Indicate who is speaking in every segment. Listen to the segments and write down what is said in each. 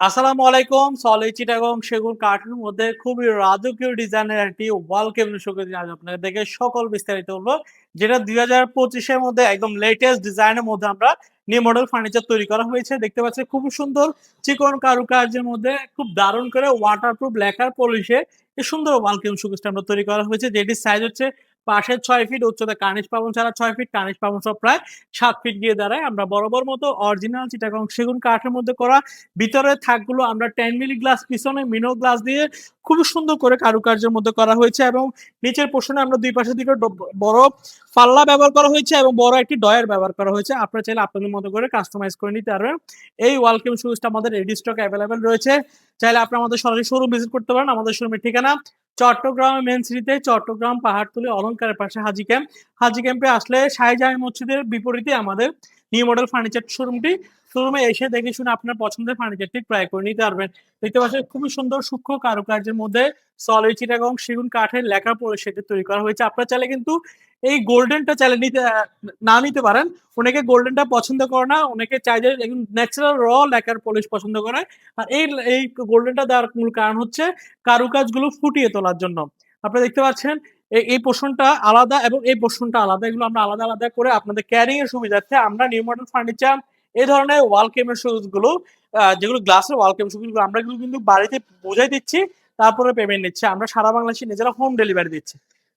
Speaker 1: আসসালামু আলাইকুম সলিড চিটাগং সেগুন কাঠের মধ্যে খুবই রাজকীয় ডিজাইনের একটি ওয়াল কেবিনেট শোকেস আজ আপনাদের দেখে সকল বিস্তারিত হলো যেটা দুই হাজার পঁচিশের মধ্যে একদম লেটেস্ট ডিজাইনের মধ্যে আমরা নিউ মডেল ফার্নিচার তৈরি করা হয়েছে। দেখতে পাচ্ছি খুব সুন্দর চিকন কারুকার্যের মধ্যে খুব দারুণ করে ওয়াটারপ্রুফ লেখার পলিশে এই সুন্দর ওয়াল কেবিনেট শোকেসটা আমরা তৈরি করা হয়েছে, যেটির সাইজ হচ্ছে পাশে ছয় ফিট উচ্চতা কানিশ পাবন ছাড়া ছয় ফিট কানিশ পাবন সব প্রায় সাত ফিট গিয়ে দাঁড়ায়। আমরা বরাবর মতো অরিজিনাল চিটাগং সেগুন কাঠের মধ্যে করা। ভিতরে থাকগুলো আমরা টেন মিলি গ্লাস পিছনে মিনো গ্লাস দিয়ে খুব সুন্দর করে কারুকার্যের মধ্যে করা হয়েছে এবং নিচের পোর্শনে আমরা দুই পাশে দিকে বড় পাল্লা ব্যবহার করা হয়েছে এবং বড় একটি ডয়ার ব্যবহার করা হয়েছে। আপনারা চাইলে আপনাদের মতো করে কাস্টমাইজ করে নিতে পারবেন। এই ওয়াল কেম শুজটা আমাদের রেডি স্টক অ্যাভেলেবেল রয়েছে। চাইলে আপনি আমাদের সরাসরি শোরুম ভিজিট করতে পারেন। আমাদের শোরুমের ঠিকানা চট্টগ্রাম মেন সিটিতে চট্টগ্রাম পাহাড়তলি অলঙ্কারের পাশে হাজি ক্যাম্প। হাজি ক্যাম্পে আসলে শাহজাহান মসজিদের বিপরীতে আমাদের নিউ মডেল ফার্নিচার শোরুমটি শোরুমে এসে দেখে শুনে আপনার পছন্দের ফার্নিচারটি ক্রয় করে নিতে পারবেন। দেখতে পাচ্ছেন খুবই সুন্দর সূক্ষ্ম কারুকার্যের মধ্যে সলিড চিটাগং সেগুন কাঠের লেখা পরে সেটি তৈরি করা হয়েছে। আপনার চাইলে কিন্তু এই গোল্ডেনটা চাইলে নিতে, না নিতে পারেন। অনেকে গোল্ডেনটা পছন্দ করে না, অনেকে চাই যে ন্যাচারাল র লেখার পলিশ পছন্দ করে। আর এই এই গোল্ডেনটা দেওয়ার মূল কারণ হচ্ছে কারুকাজগুলো ফুটিয়ে তোলার জন্য। আপনারা দেখতে পাচ্ছেন এই পোর্শনটা আলাদা এবং এই পোর্শনটা আলাদা। এগুলো আমরা আলাদা আলাদা করে আপনাদের ক্যারিং এর সুবিধার্থে আমরা নিউ মডেল ফার্নিচার এই ধরনের ওয়াল কেমেরগুলো যেগুলো গ্লাসের ওয়াল কেমগুলো আমরা কিন্তু বাড়িতে বোঝাই দিচ্ছি, তারপরে পেমেন্ট নিচ্ছে। আমরা সারা বাংলাদেশে নিজেরা হোম ডেলিভারি দিচ্ছি।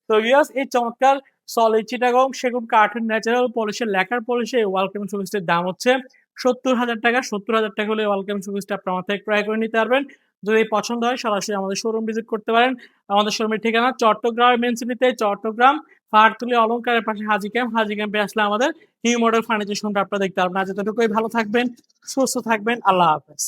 Speaker 1: তো ইয়াস এই চমৎকার সলিড চিটাগং সেগুন কার্টুন ন্যাচারাল পলিশের লেখার পলিশে এই ওয়াল কেম সুবিধের দাম হচ্ছে সত্তর হাজার টাকা। সত্তর হাজার টাকা হলে ওয়াল কেম সুবিধা আপনার থেকে ক্রয় করে নিতে পারবেন। যদি পছন্দ হয়, সরাসরি আমাদের শোরুম ভিজিট করতে পারেন। আমাদের শোরুমের ঠিকানা চট্টগ্রাম মেন সিটিতে চট্টগ্রাম, ফারতুলি অলঙ্কারের পাশে হাজি ক্যাম্প। হাজি ক্যাম্পে আসলে আমাদের নিউ মডেল ফার্নিচার শোরুমটা আপনারা দেখতে পারবেন। আজ এতটুকুই, ভালো থাকবেন, সুস্থ থাকবেন, আল্লাহ হাফেজ।